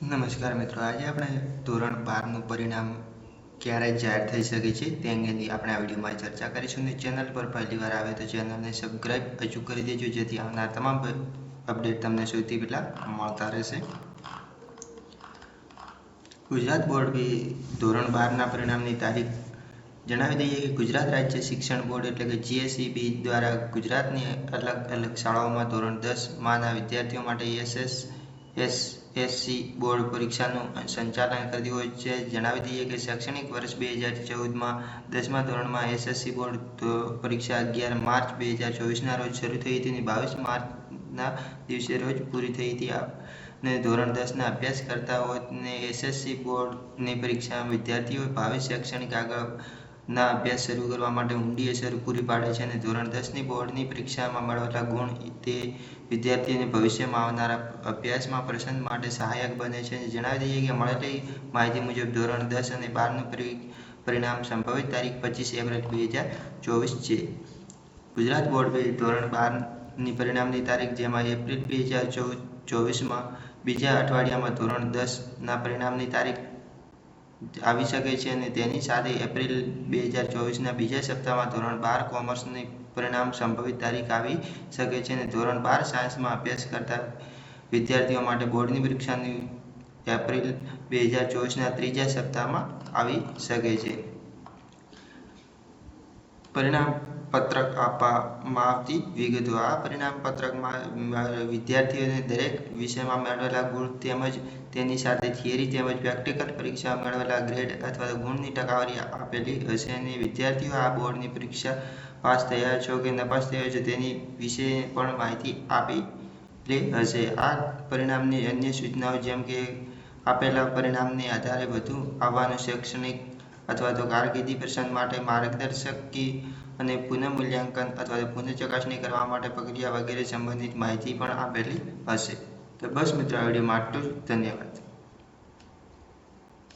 નમસ્કાર મિત્રો, આજે આપણે ધોરણ બારનું પરિણામ ક્યારે જાહેર થઈ શકે છે તે અંગેની આપણે આ વિડીયોમાં ચર્ચા કરીશું અને ચેનલ પર પહેલી વાર આવે તો ચેનલને સબસ્ક્રાઈબ હજુ કરી દેજો, જેથી આવનાર તમામ અપડેટ તમને સૌથી પહેલાં મળતા રહેશે. ગુજરાત બોર્ડ બી ધોરણ બારના પરિણામની તારીખ જણાવી દઈએ કે ગુજરાત રાજ્ય શિક્ષણ બોર્ડ એટલે કે જીએસઈબી દ્વારા ગુજરાતની અલગ અલગ શાળાઓમાં ધોરણ દસમાંના વિદ્યાર્થીઓ માટે એસએસ એસ એસસી બોર્ડ પરીક્ષાનું સંચાલન કરતી હોય છે. જણાવી દઈએ કે શૈક્ષણિક વર્ષ બે હજાર ચૌદમાં દસમા ધોરણમાં એસએસસી બોર્ડ પરીક્ષા અગિયાર માર્ચ બે હજાર ચોવીસના રોજ શરૂ થઈ હતી અને બાવીસ માર્ચના દિવસે રોજ પૂરી થઈ હતી. ને ધોરણ દસના અભ્યાસ કરતા હોય ને એસએસસી બોર્ડની પરીક્ષામાં વિદ્યાર્થીઓ ભાવિ શૈક્ષણિક આગળ ના અભ્યાસ શરૂ કરવા માટે ઊંડી અસર પૂરી પાડે છે અને ધોરણ દસની બોર્ડની પરીક્ષામાં મળેલા ગુણ તે વિદ્યાર્થીઓને ભવિષ્યમાં આવનારા અભ્યાસમાં પ્રસંગ માટે સહાયક બને છે. જણાવી દઈએ કે મળેલી માહિતી મુજબ ધોરણ દસ અને બારનું પરિણામ સંભવિત તારીખ પચીસ એપ્રિલ બે હજાર ચોવીસ છે. ગુજરાત બોર્ડ ધોરણ બારની પરિણામની તારીખ, જેમાં એપ્રિલ બે હજાર ચોવીસમાં બીજા અઠવાડિયામાં ધોરણ દસના પરિણામની તારીખ આવી શકે છે અને તેની સાથે એપ્રિલ બે હજાર ચોવીસના બીજા સપ્તાહમાં ધોરણ બાર કોમર્સની પરિણામ સંભવિત તારીખ આવી શકે છે અને ધોરણ બાર સાયન્સમાં અભ્યાસ કરતા વિદ્યાર્થીઓ માટે બોર્ડની પરીક્ષાની એપ્રિલ બે હજાર ચોવીસના ત્રીજા સપ્તાહમાં આવી શકે છે. પરિણામ પત્રક આપવામાં આવતી વિગતો. આ પરિણામ પત્રકમાં વિદ્યાર્થીઓને દરેક વિષયમાં મેળવેલા ગુણ તેમજ તેની સાથે થિયરી તેમજ પ્રેક્ટિકલ પરીક્ષામાં મેળવેલા ગ્રેડ અથવા ગુણની ટકાવારી આપેલી હશે અને વિદ્યાર્થીઓ આ બોર્ડની પરીક્ષા પાસ થયા છો કે નપાસ થયા છો તેની વિશે પણ માહિતી આપેલી હશે. આ પરિણામની અન્ય સૂચનાઓ જેમ કે આપેલા પરિણામને આધારે વધુ આવવાનું શૈક્ષણિક અથવા તો કારકિર્દી પ્રસંગ માટે માર્ગદર્શકી અને પુનઃમૂલ્યાંકન અથવા તો પુનઃચકાસણી કરવા માટે પ્રક્રિયા વગેરે સંબંધિત માહિતી પણ આપેલી હશે. તો બસ મિત્રો, આ વિડીયોમાં આટલું ધન્યવાદ.